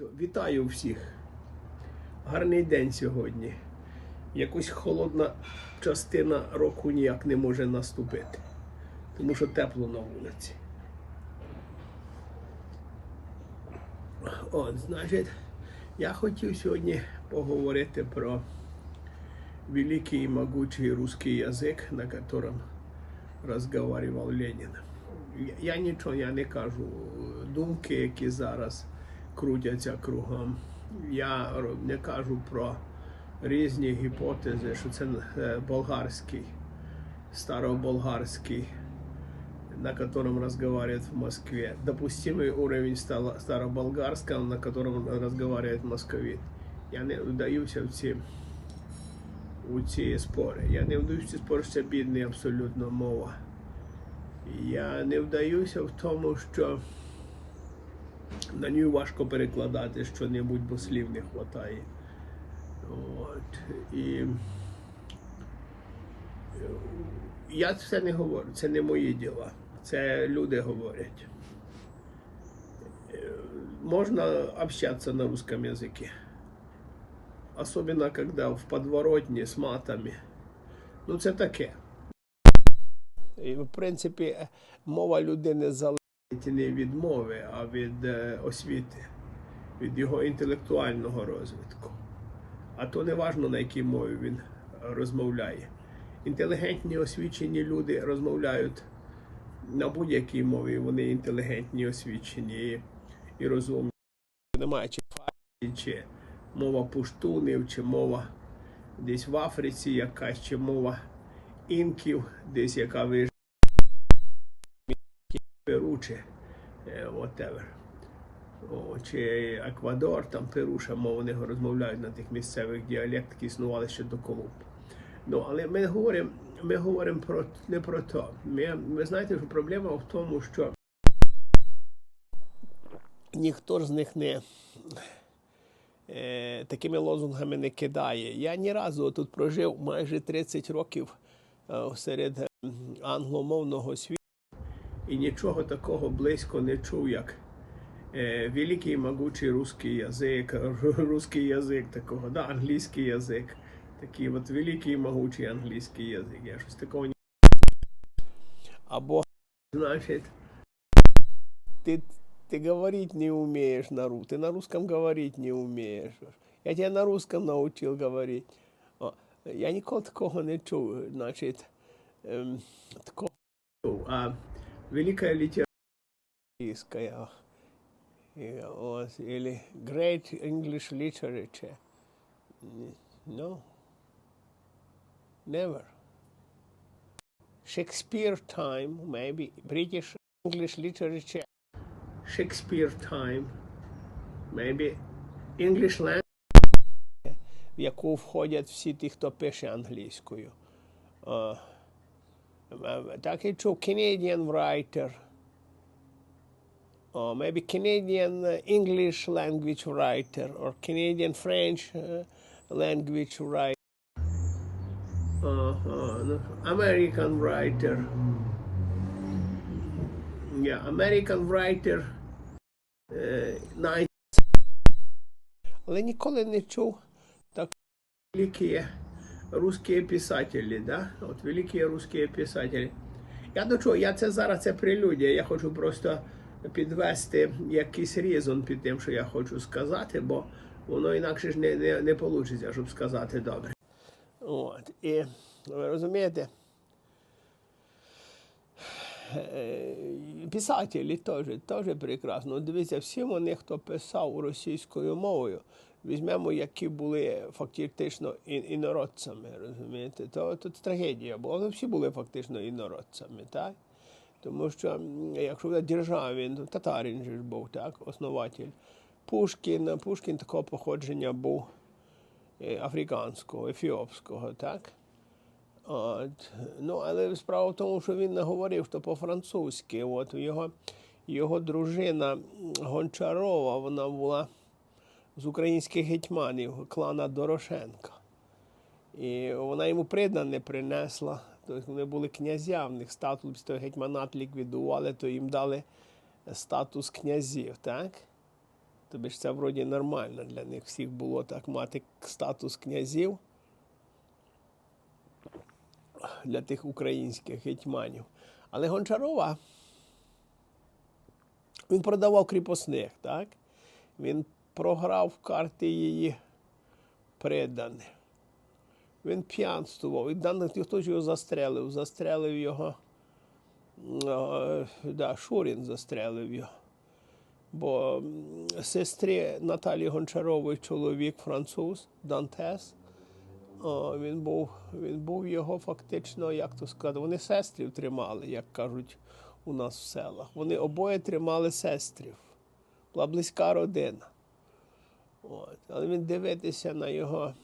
Вітаю всіх. Гарний день сьогодні. Якось холодна частина року ніяк не може наступити, тому що тепло на вулиці. От, значить, я хотів сьогодні поговорити про великий и могучий русский язик, на котором разговаривал Ленин. Я- Я нічого я не кажу. Думки, які зараз крутяться кругом. Я не кажу про різні гіпотези, що це е, болгарський, староболгарський, на котором разговаривают в Москве. Допустимый уровень староболгарского, на котором разговаривает московит. Я не вдаюся в ці, у ці спори. Я не вдаюся в ці спори, що це бідна абсолютно мова. Я не вдаюся в тому, що на ній важко перекладати що-небудь, бо слів не вистачає. От. І е, я це не говорю, це не мої діла. Це люди говорять. Е, Можно общаться на русском языке. Особенно, когда в подворотні з матами. Ну, це таке. І, в принципі, мова людини залежить не від мови, а від е, освіти, від його інтелектуального розвитку. А то не важно, на якій мові він розмовляє. Інтелігентні освічені люди розмовляють на будь-якій мові, вони інтелігентні, освічені і, розумні. Немає чи фарсі, чи мова пуштунів, чи мова десь в Африці якась, чи мова інків, десь яка вижила. Перу чи е, whatever. О, чи Еквадор, там Перу, мов вони розмовляють на тих місцевих діалектах, які існували ще до Колумб. Ну, але ми говоримо, ми говоримо про не про то. Ми, ви знаєте, що проблема в тому, що ніхто з них не е, такими лозунгами не кидає. Я ні разу тут прожив майже 30 років е, серед англомовного світу і нічого такого близько не чув, як е, великий могучий русский язик, русский язик такого, да, англійський язик. Такий от великий могучий англійський язик. Я щось такого не або, значить, ты, ты говорить не умеешь на русском, ты на русском говорить не умеешь. Я тебя на русском научил говорить. О, я ніколи такого не чув, значить, ем, такого. не чув. А великая литература английская, и вот, или Great English Literature. No, never. Shakespeare time, maybe British English literature. Shakespeare time, maybe English language, в яку входять всі ті, хто пише англійською. А, е, Так і чув Canadian writer. Or maybe Canadian uh, English language writer or Canadian French uh, language writer. Uh-huh. no, American writer. Yeah, American writer. Uh, nice. Але ніколи не чув так великі Русські писателі, да? От великі русські писателі. Я до чого? Я це зараз це прелюдія. Я хочу просто підвести якийсь різон під тим, що я хочу сказати, бо воно інакше ж не, не, не вийде, щоб сказати добре. От. І ви розумієте, е, писателі теж, теж прекрасно. Дивіться, всі вони, хто писав російською мовою, візьмемо, які були фактично інородцями, розумієте, то тут трагедія була. Вони всі були фактично інородцями, так? Тому що, якщо в державі, то татарин же ж був, так, основатель. Пушкін, Пушкін такого походження був е, африканського, ефіопського, так? От. Ну, але справа в тому, що він не говорив по-французьки. От його, його дружина Гончарова, вона була з українських гетьманів клана Дорошенка. І вона йому придане принесла. Тобто вони були князя, в них статус той гетьманат ліквідували, то їм дали статус князів, так? Тобі ж це вроді нормально для них всіх було так мати статус князів для тих українських гетьманів. Але Гончарова він продавав кріпосних, так? Він програв карти її приданих. Він п'янствував. І даних хто ж його застрелив? Застрелив його. е, Да, Шурін застрелив його. Бо м, сестрі Наталі Гончарової чоловік француз Дантес. Він був, він був його фактично, як то сказати, вони сестрів тримали, як кажуть у нас в селах. Вони обоє тримали сестрів. Була близька родина. От. Але він дивитися на його,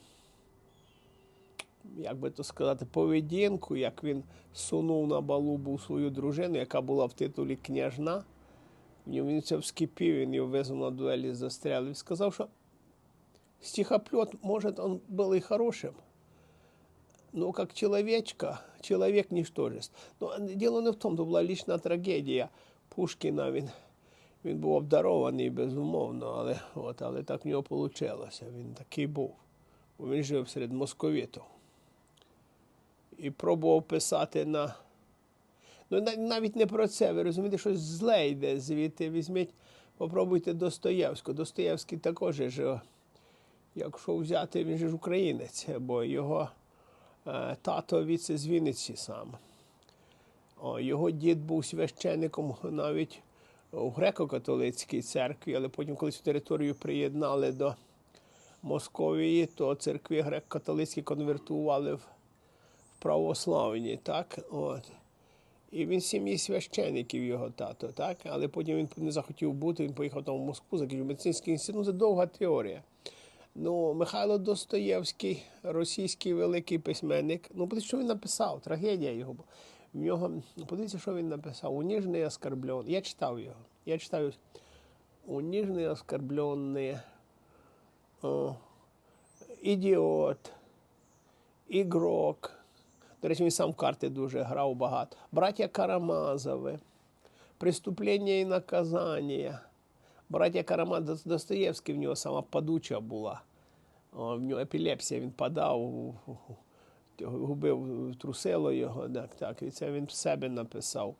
як би то сказати, поведінку, як він сунув на балу був свою дружину, яка була в титулі княжна. Він це вскипів, він його визвав на дуелі застрелив. Сказав, що стихоплет, может, он был и хорошим, но как человечка, человек ничтожество. Но дело не в тому, то була лічна трагедія Пушкіна. Він, він був обдарований, безумовно, але, от, але так в нього вийшло. Він такий був. Бо він жив серед московітів. І пробував писати на. Ну, навіть не про це. Ви розумієте, щось зле йде звідти. Візьміть, попробуйте Достоєвського. Достоєвський також ж якщо взяти, він же ж українець, бо його е, тато віце з Вінниці сам. О, його дід був священником навіть у греко-католицькій церкві, але потім, коли цю територію приєднали до Московії, то церкви греко-католицькі конвертували в, православні. Так? От. І він сім'ї священиків його тато, так? але потім він не захотів бути, він поїхав там в Москву, закінчив медицинський інститут. Це довга теорія. Ну, Михайло Достоєвський, російський великий письменник. Ну, що він написав, трагедія його. була. В нього, подивіться, що він написав. Уніжний оскорблен. Я читав його. Я читав Уніжний оскорблений, о, ідіот, ігрок. До речі, він сам в карти дуже грав багато. Браття Карамазови, Преступлення і наказання. Браття Карамазов Достоєвський в нього сама падуча була. О, в нього епілепсія, він падав, губив трусило його. Так, так. І це він в себе написав.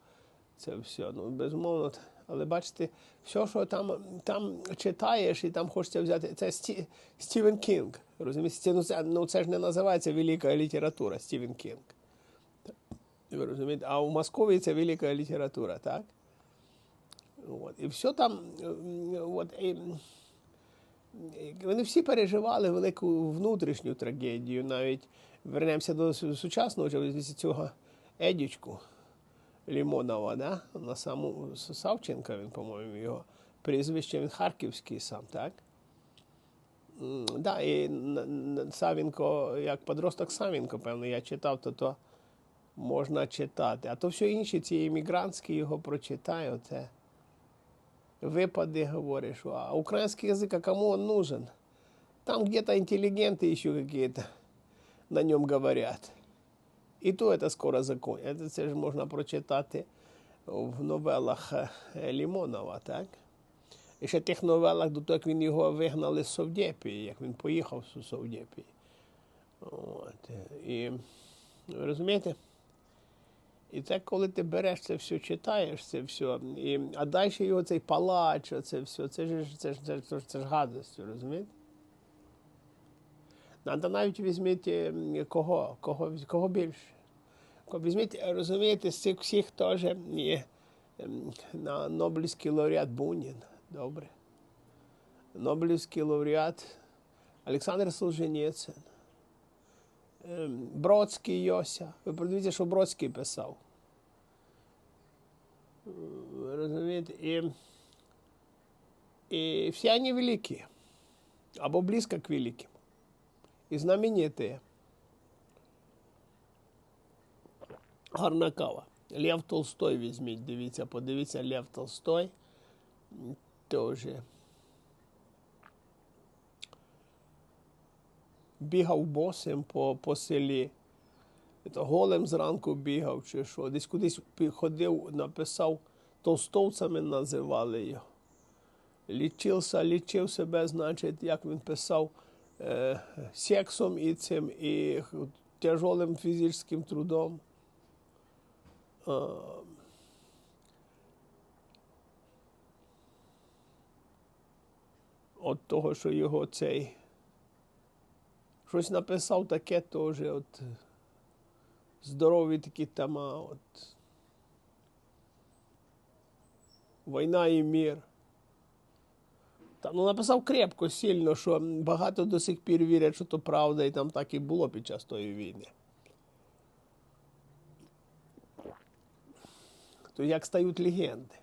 Це все. Ну, безумовно. Але бачите, все, що там, там читаєш і там хочеться взяти, це Сті, Стівен Кінг. Розумієте? Ну це, ну, це ж не називається велика література, Стівен Кінг. Ви розумієте? А у Московії це велика література, так? От. І все там. От, і вони всі переживали велику внутрішню трагедію. Навіть вернемося до сучасного цього Едічку Лімонова, да? на саму Савченка, він, по-моєму, його прізвище, він харківський сам, так? Да, і Савінко, як подросток Савінко, певно, я читав, то то можна читати. А то все інші, ці іммігрантські його прочитаю, це випади, говоришь, а украинский язык, а кому он нужен? Там где-то интеллигенты еще какие-то на нем говорят. І то це скоро закончиться. Це ж можна прочитати в новелах е, Лімонова, так? І ще тих новелах до того, як він його вигнали з Совдєпії, як він поїхав з Совдєпії. От. І розумієте? І це коли ти береш це все, читаєш це все, і, а далі його цей палач, це все, це ж це ж, це ж, це ж, це ж гадость, розумієте? Надо навіть візьміть е, кого, кого, кого більше. Візьміть, е, розумієте, з цих всіх теж є на Нобелівський лауреат Бунін. Добре. Нобелівський лауреат Олександр Солженіцин. Ем, Бродський Йося. Ви подивіться, що Бродський писав. Е, розумієте? І, і всі вони великі. Або близько к великим. І знамениті. Гарна кава. Лев Толстой візьміть, дивіться, подивіться, Лев Толстой. Теж. Бігав босим по, по селі. То голим зранку бігав чи що. Десь кудись ходив, написав, толстовцями називали його. лічився, лічив себе, значить, як він писав, сексом і цим, і тяжелим фізичним трудом. Е, От того, що його цей щось написав таке теж, от здорові такі тема, от війна і мір. Та, ну, написав крепко, сильно, що багато до сих пір вірять, що то правда, і там так і було під час тої війни. То як стають легенди?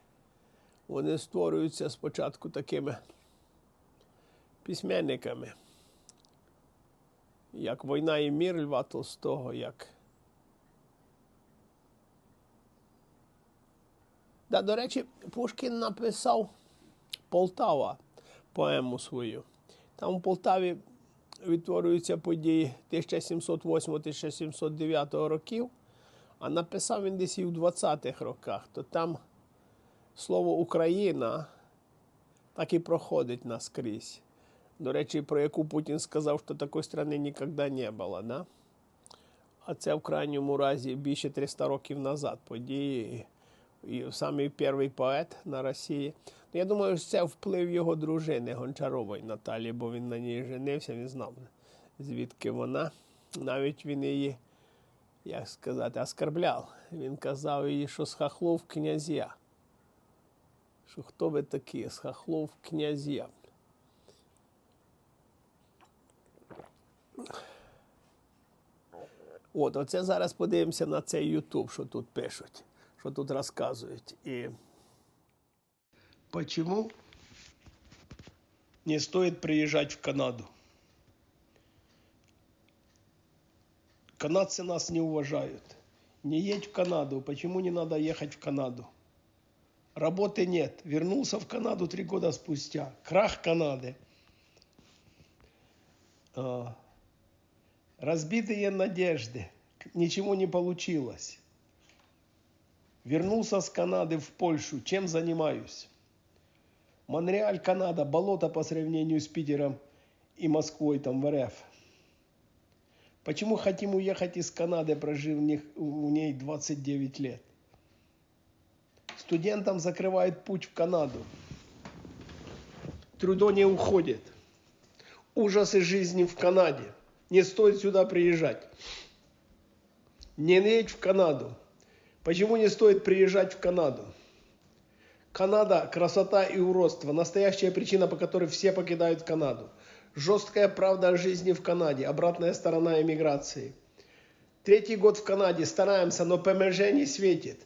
Вони створюються спочатку такими письменниками, як Війна і мір Льва Толстого, як. Да, до речі, Пушкін написав Полтава поему свою. Там у Полтаві відтворюються події 1708-1709 років, а написав він десь і в 20-х роках, то там слово Україна так і проходить наскрізь. До речі, про яку Путін сказав, що такої країни ніколи не було. Да? А це в крайньому разі більше 300 років назад події. Самий перший поет на Росії. Я думаю, що це вплив його дружини Гончарової Наталі, бо він на ній женився, він знав, звідки вона. Навіть він її, як сказати, оскорбляв. Він казав їй, що з хахлов князя. Що хто ви такі? З хахлов князя. От, оце зараз подивимося на цей Ютуб, що тут пишуть, що тут розказують. І Почему не стоит приезжать в Канаду? Канадцы нас не уважают. Не едь в Канаду. Почему не надо ехать в Канаду? Работы нет. Вернулся в Канаду три года спустя. Крах Канады. А, разбитые надежды. Ничего не получилось. Вернулся с Канады в Польшу. Чем занимаюсь? Монреаль, Канада, болото по сравнению с Питером и Москвой, там в РФ. Почему хотим уехать из Канады, прожив в, ней 29 лет? Студентам закрывает путь в Канаду. Трудо не уходит. Ужасы жизни в Канаде. Не стоит сюда приезжать. Не едь в Канаду. Почему не стоит приезжать в Канаду? Канада – красота и уродство. Настоящая причина, по которой все покидают Канаду. Жесткая правда о жизни в Канаде. Обратная сторона эмиграции. Третий год в Канаде. Стараемся, но ПМЖ не светит.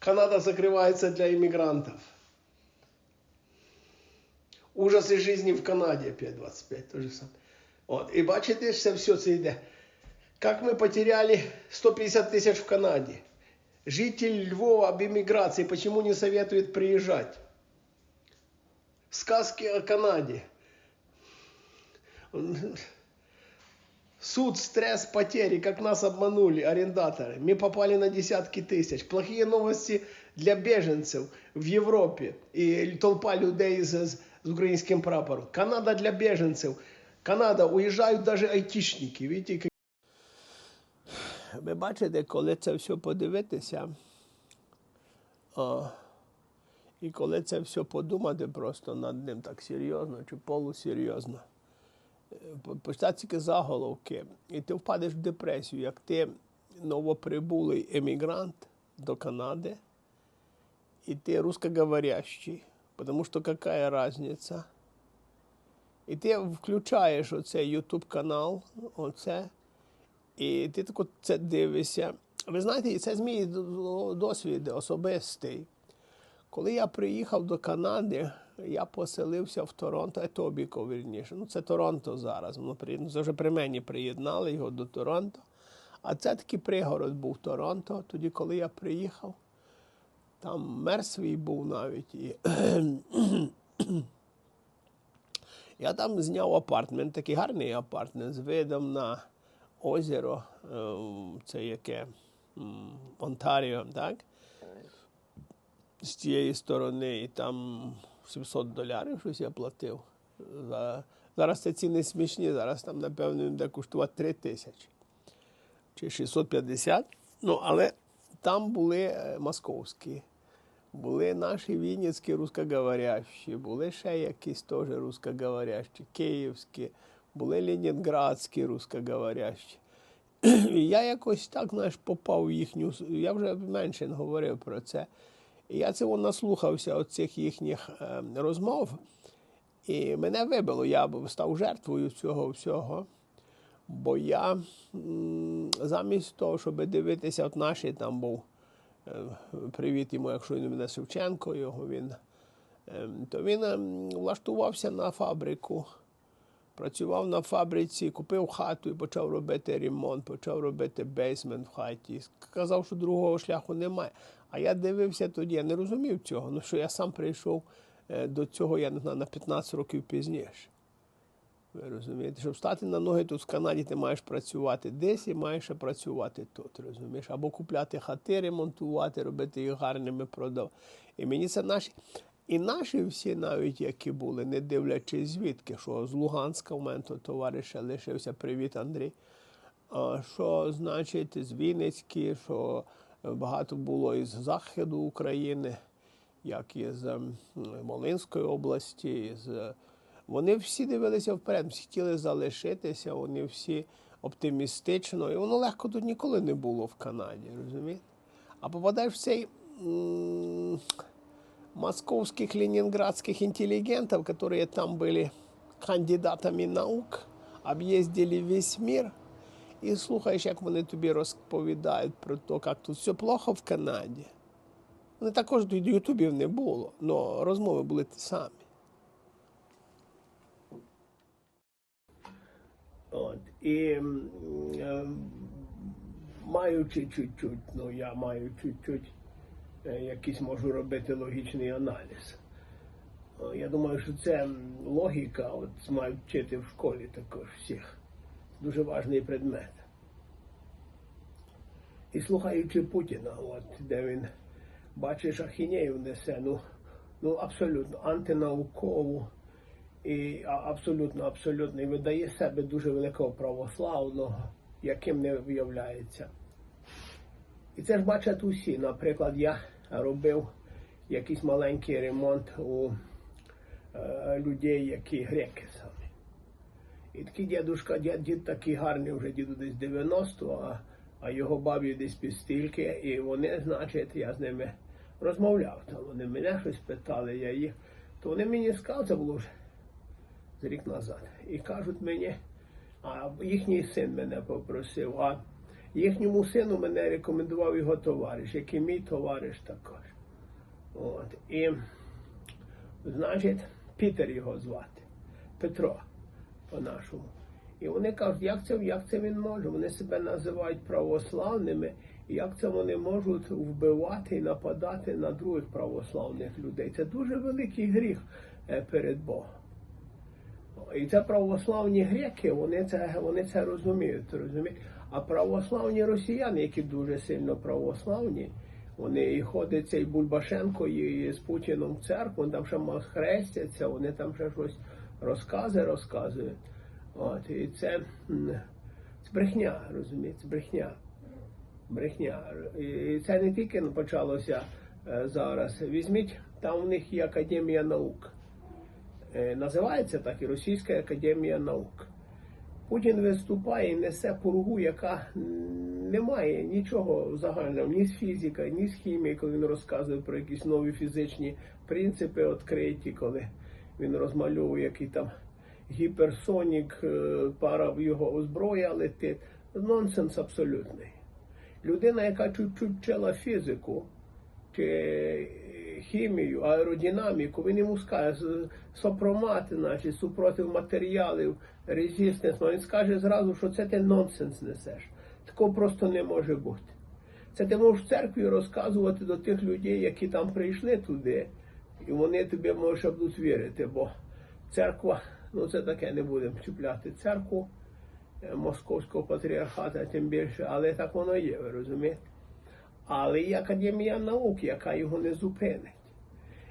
Канада закрывается для иммигрантов. Ужасы жизни в Канаде. 5.25. То же самое. От. І бачите, все, все це. Как мы потеряли 150 тысяч в Канаде. Житель Львова об иммиграции почему не советует приезжать? Сказки о Канаде. Суд, стресс, потери, как нас обманули арендаторы. Мы попали на десятки тысяч. Плохие новости для беженцев в Европе. И толпа людей с, с украинским прапором. Канада для беженцев. Канада, уезжают даже айтишники. Видите, ви бачите, коли це все подивитися, о, і коли це все подумати просто над ним так серйозно чи полусерйозно, почитати тільки заголовки, і ти впадеш в депресію, як ти новоприбулий емігрант до Канади, і ти русскоговорящий, тому що яка різниця? І ти включаєш оцей YouTube канал, оце, і ти тако це дивишся. Ви знаєте, це з мій досвід особистий. Коли я приїхав до Канади, я поселився в Торонто, Етобіко, вірніше. Ну, це Торонто зараз. Ну, це вже при мені приєднали його до Торонто. А це такий пригород був Торонто. Тоді, коли я приїхав, там мер свій був навіть. І Я там зняв апартмент, такий гарний апартмент з видом на озеро, це яке Онтаріо, так? з тієї сторони, і там 700 долярів щось я платив. За... Зараз це ціни смішні, зараз там, напевно, він буде коштувати 3 тисячі чи 650. Ну, але там були е, московські, були наші вінницькі русскоговорящі, були ще якісь теж русскоговорящі, київські, були ленінградські русскоговорящі. І я якось так, знаєш, попав в їхню. Я вже менше говорив про це. І я цього наслухався оцих їхніх е, розмов, і мене вибило, я став жертвою цього всього. Бо я замість того, щоб дивитися, от наші там був е, привіт йому, якщо він мене Шевченко, його він, ем, то він ем, влаштувався на фабрику. Працював на фабриці, купив хату і почав робити ремонт, почав робити бейсмент в хаті. Сказав, що другого шляху немає. А я дивився тоді, я не розумів цього. Ну що я сам прийшов е, до цього, я не знаю, на 15 років пізніше. Ви розумієте, щоб стати на ноги тут в Канаді, ти маєш працювати десь і маєш працювати тут. розумієш? Або купляти хати, ремонтувати, робити їх гарними продав. І мені це наші. І наші всі, навіть які були, не дивлячись звідки, що з Луганська у мене то товариша лишився привіт, Андрій. Що значить з Вінницькі, що багато було із Заходу України, як із ем, Волинської області. із вони всі дивилися вперед, всі хотіли залишитися, вони всі оптимістично. І воно легко тут ніколи не було в Канаді, розумієте? А попадаєш в цей московских ленинградских интеллигентов, которые там были кандидатами наук, об'їздили весь мир, і слухаєш, як вони тобі розповідають про те, як тут все плохо в Канаді. Вони також до Ютубів не було, але розмови були ті самі. От. І е, маючи чуть-чуть, ну я маю чуть-чуть, е, якийсь можу робити логічний аналіз. Я думаю, що це логіка, от мають вчити в школі також всіх. Дуже важний предмет. І слухаючи Путіна, от, де він бачиш ахінею несе, ну, ну абсолютно антинаукову і абсолютно, абсолютно і видає себе дуже великого православного, яким не виявляється. І це ж бачать усі. Наприклад, я робив якийсь маленький ремонт у е, людей, які греки самі. І такий дідушка, дід, дід такий гарний, вже діду десь 90, а а його бабі десь півстільки, і вони, значить, я з ними розмовляв. Там вони мене щось питали, я їх, то вони мені сказали, це було вже рік назад. І кажуть мені, а їхній син мене попросив, а їхньому сину мене рекомендував його товариш, який мій товариш також. От. І, значить, Пітер його звати, Петро по-нашому. І вони кажуть, як це як це він може? Вони себе називають православними, і як це вони можуть вбивати і нападати на других православних людей? Це дуже великий гріх е, перед Богом. І це православні греки, вони це вони це розуміють. розуміють. А православні росіяни, які дуже сильно православні, вони і ходять цей Бульбашенко і з Путіном в церкву, там ще хрестяться, вони там ще щось розкази розказують. От, І це, брехня, розумієте, брехня. Брехня. І це не тільки почалося е, зараз. Візьміть, там у них є Академія наук. Е, називається так і Російська академія наук. Путін виступає і несе пургу, яка не має нічого загального, ні з фізики, ні з хімії, коли він розказує про якісь нові фізичні принципи відкриті, коли він розмальовує який там гіперсонік, е, пара його озброя летить. Нонсенс абсолютний. Людина, яка чуть-чуть вчила фізику, чи хімію, аеродинаміку, він йому скаже сопромати, наші супротив матеріалів, резистенс, він скаже зразу, що це ти нонсенс несеш. Такого просто не може бути. Це ти можеш в церкві розказувати до тих людей, які там прийшли туди, і вони тобі можуть будуть вірити, бо церква, ну це таке, не будемо чіпляти церкву е, московського патріархата, тим більше, але так воно є, ви розумієте? Але і Академія наук, яка його не зупинить.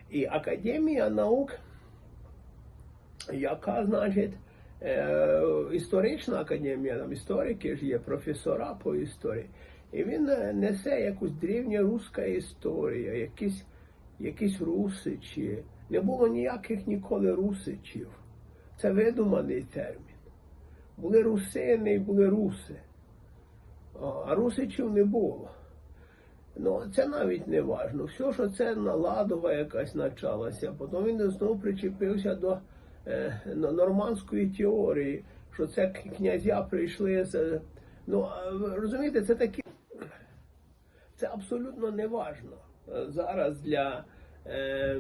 І Академія наук, яка, значить, е, історична академія, там історики ж є, професора по історії. І він е, несе якусь древньоруська історія, якісь, якісь русичі. Не було ніяких ніколи русичів. Це видуманий термін. Були русини і були руси. А русичів не було. Ну, це навіть не важно. Все, що це наладова якась почалася. Потім він знову причепився до е, нормандської теорії, що це князя прийшли з. Ну, а розумієте, це такі. Це абсолютно не важно е, зараз для. Е,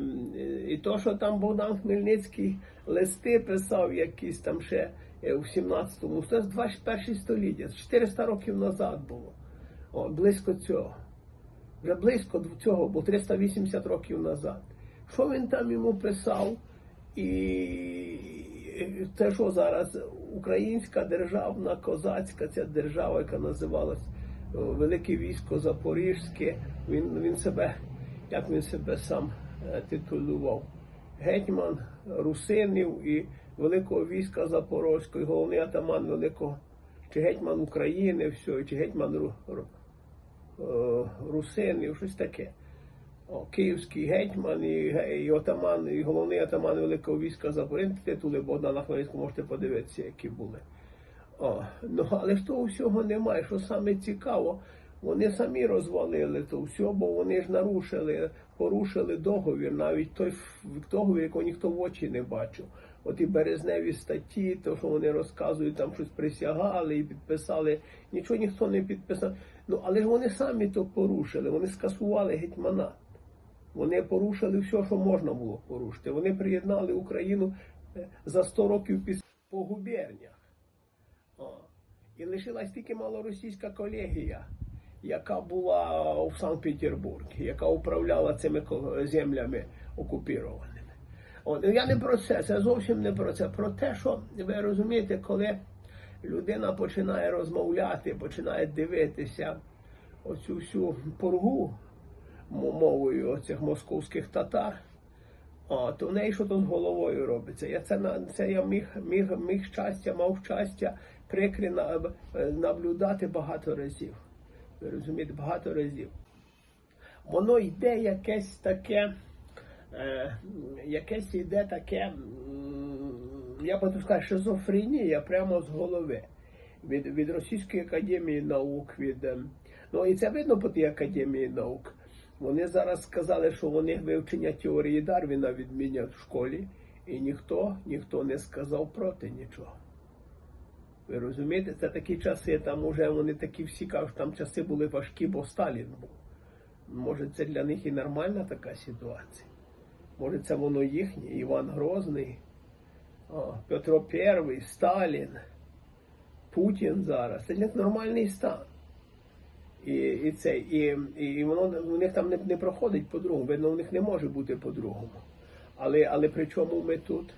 і то, що там Богдан Хмельницький листи писав якісь там ще е, в 17-му, це з 21 століття, з 400 років назад було. О, близько цього. Вже близько до цього, бо 380 років назад. Що він там йому писав? І це що зараз українська державна козацька ця держава, яка називалась е, Велике військо Запорізьке. Він, він себе, як він себе сам е, титулював? Гетьман Русинів і Великого війська Запорозького, головний атаман Великого, чи гетьман України, все, чи гетьман Русинів, щось таке. О, Київський гетьман і, і отаман, і головний атаман Великого війська Запорізького, титули Богдана Хмельницького можете подивитися, які були. О, ну, але ж того всього немає. Що саме цікаво, вони самі розвалили то все, бо вони ж нарушили, порушили договір, навіть той договір, якого ніхто в очі не бачив. От і березневі статті, то що вони розказують, там щось присягали і підписали. Нічого ніхто не підписав. Ну але ж вони самі то порушили, вони скасували гетьмана. Вони порушили все, що можна було порушити. Вони приєднали Україну е, за 100 років після по губернях. О. І лишилась тільки малоросійська колегія, яка була в Санкт-Петербурзі, яка управляла цими землями окупірованими. От, ну, я не про це, це зовсім не про це. Про те, що ви розумієте, коли людина починає розмовляти, починає дивитися оцю всю пургу мовою оцих московських татар, а, то в неї що то з головою робиться. Я це, це я міг, міг, міг щастя, мав щастя прикрі на- е, наблюдати багато разів. Ви розумієте, багато разів. Воно йде якесь таке, е, якесь йде таке, я би сказав, шизофренія прямо з голови. Від, від Російської академії наук, від, е, ну і це видно по тій академії наук. Вони зараз сказали, що вони вивчення теорії Дарвіна відмінять в школі, і ніхто, ніхто не сказав проти нічого. Ви розумієте, це такі часи, там уже вони такі всі кажуть, що там часи були важкі, бо Сталін був. Може, це для них і нормальна така ситуація. Може, це воно їхнє, Іван Грозний, Петро І, Сталін, Путін зараз. Це для нормальний стан. І, і, це, і, і воно у них там не, не проходить по-другому. Видно, у них не може бути по-другому. Але, але при чому ми тут?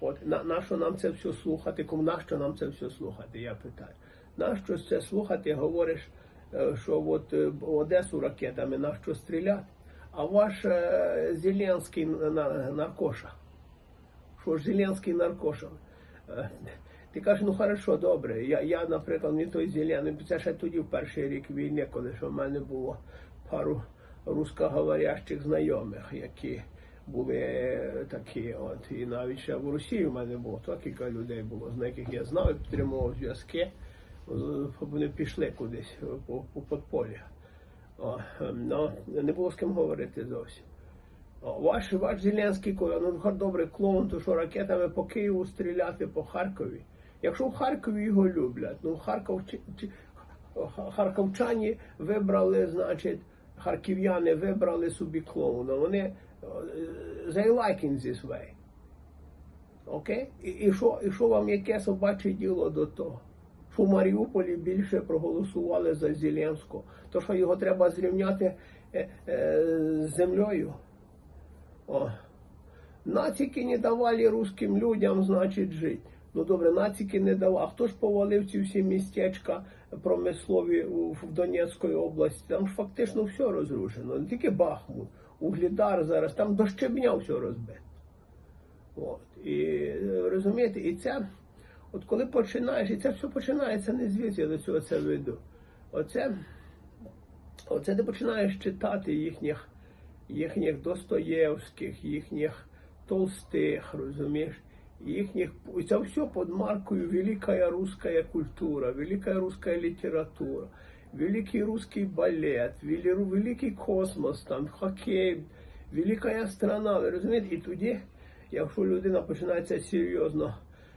От на, нащо нам це все слухати? Кому нащо нам це все слухати? Я питаю. Нащо це слухати? Говориш, е, що от е, Одесу ракетами нащо стріляти? А ваш е, Зеленський на- наркоша. Що ж Зеленський наркоша? Е, Ти кажеш, ну хорошо, добре. Я, я наприклад, не той зелений, це ще тоді в перший рік війни, коли що в мене було пару русскоговорящих знайомих, які були е, такі, от, і навіть ще в Росії в мене було то кілька людей було, з яких я знав, і підтримував зв'язки. Вони пішли кудись по, по подполі. О, ем, ну, не було з ким говорити зовсім. Ваш, ваш Зеленський, коли, ну добре клоун, то що ракетами по Києву стріляти по Харкові. Якщо в Харкові його люблять, ну Харков, чи- чи- ха- вибрали, значить, харків'яни вибрали собі клоуна. Вони е, they like in this way. Окей? І, і, що, і що вам яке собаче діло до того? Що в Маріуполі більше проголосували за Зеленського, то що його треба зрівняти е, е, з землею. О. Нацики не давали русским людям, значить, жити. Ну добре, нацики не давали. А хто ж повалив ці всі містечка, промислові в Донецької області. Там ж фактично все розрушено. Не тільки Бахмут, Углідар зараз, там до щебня все розбито. От. І розумієте, і це, от коли починаєш, і це все починається не звідси, я до цього це веду. Оце, оце ти починаєш читати їхніх, їхніх Достоєвських, їхніх Толстих, розумієш, їхніх, і це все під маркою Велика русская культура, велика русская література, великий русский балет, великий космос, там, хокей, велика страна, ви розумієте, і тоді, якщо людина починає це серйозно,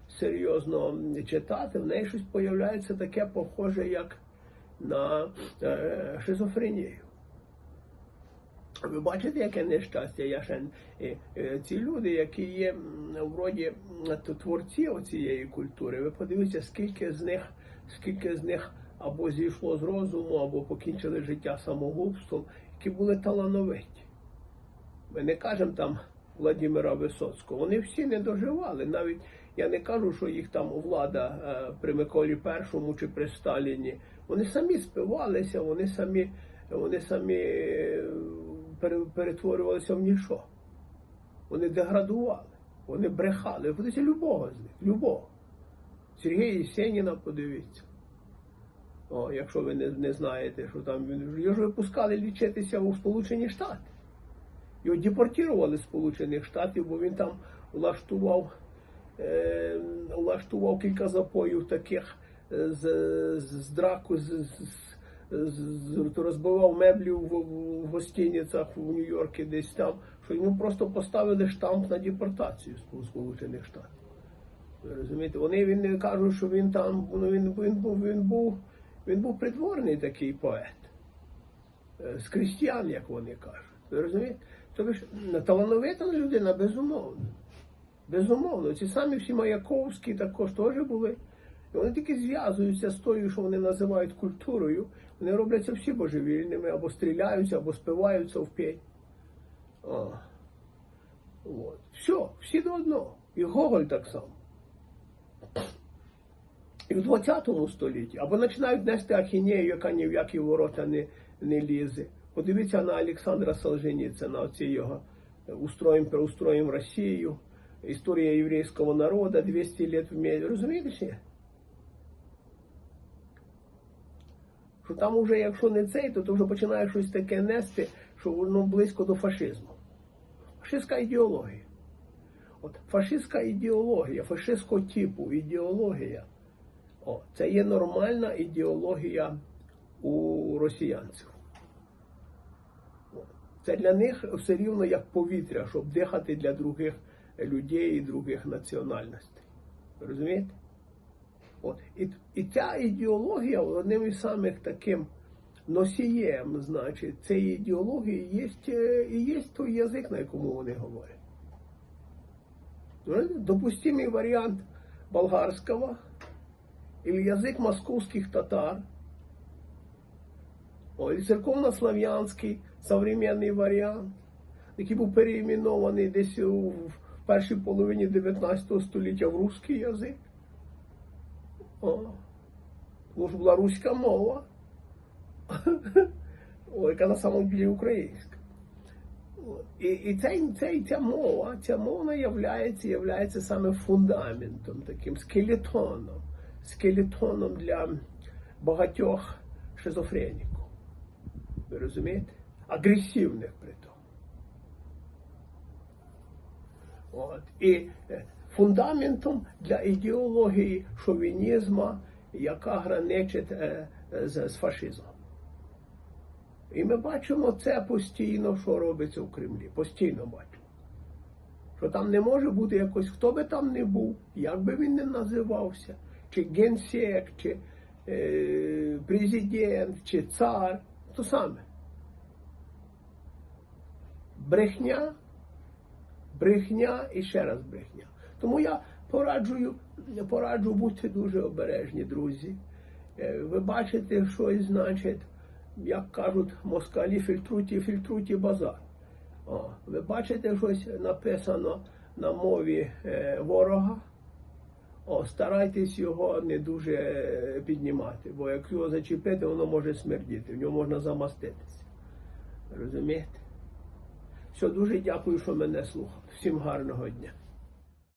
серйозно читати, в неї щось появляється таке похоже, як на е, шизофренію. Ви бачите, яке нещастя? Я ще е, е, ці люди, які є вроді творці цієї культури. Ви подивіться, скільки з них, скільки з них або зійшло з розуму, або покінчили життя самогубством, які були талановиті. Ми не кажемо там Владимира Висоцького. Вони всі не доживали. Навіть я не кажу, що їх там влада е, при Миколі І чи при Сталіні. Вони самі спивалися, вони самі, вони самі перетворювалися в ніщо. Вони деградували, вони брехали. Подивіться любого з них, любого. Сергія Єсеніна подивіться. О, якщо ви не, не знаєте, що там він його ж випускали лічитися у Сполучені Штати. Його депортували з Сполучених Штатів, бо він там влаштував, е, влаштував кілька запоїв таких е, з, з, з драку, з, з, з, з- розбивав меблі в, в, гостиницях в Нью-Йорку десь там, що йому просто поставили штамп на депортацію з Сполучених Штатів. Розумієте? Вони він не кажуть, що він там, ну він, він, був, він був, він був придворний такий поет. Е, З крістіян, як вони кажуть. Ви розумієте? Тобто ж талановита людина, безумовно. Безумовно. Ці самі всі Маяковські також теж були. І вони тільки зв'язуються з тою, що вони називають культурою. Вони робляться всі божевільними, або стріляються, або спиваються в. О. От. Все, всі до одного. І Гоголь так само. І в 20 столітті або починають нести ахінею, яка ні в які ворота не, не лізе. Подивіться на Олександра Солженіцина, оці його устроїм, переустроїм Росію, історія єврейського народу, 200 лет в місяць. Розумієте? чи ні? Що там уже, якщо не цей, то, то вже починає щось таке нести, що воно близько до фашизму. Фашистська ідеологія. От фашистська ідеологія, фашистського типу ідеологія. О, це є нормальна ідеологія у росіянців. Це для них все рівно як повітря, щоб дихати для других людей і других національностей. Розумієте? От. І, і ця ідеологія одним із самих таким носієм, значить, цієї ідеології є, е, і є той язик, на якому вони говорять. Допустимый вариант болгарского или язык московских татар, или церковно-слав'янський современний варіант, який був переіменований десь у першій половині 19 століття в русський язик. О, що була руська мова, яка на самом деле українська. І, і ця, ця, ця мова, ця мова являється, являється саме фундаментом, таким скелетоном, скелетоном для багатьох шизофреніків. Ви розумієте? Агресивних при тому. От. І фундаментом для ідеології шовінізму, яка граничить е, е, з, фашизмом. І ми бачимо це постійно, що робиться в Кремлі. Постійно бачимо. Що там не може бути якось, хто би там не був, як би він не називався, чи генсек, чи е, президент, чи цар, то саме. Брехня, брехня і ще раз брехня. Тому я пораджую, пораджу бути дуже обережні, друзі. Е, Ви бачите щось, значить, як кажуть москалі, фільтруйте, фільтруйте базар. О, ви бачите щось написано на мові е, ворога. О, старайтесь його не дуже піднімати, бо як його зачепити, воно може смердіти, в нього можна замаститися. Розумієте? Все, дуже дякую, що мене слухали. Всім гарного дня.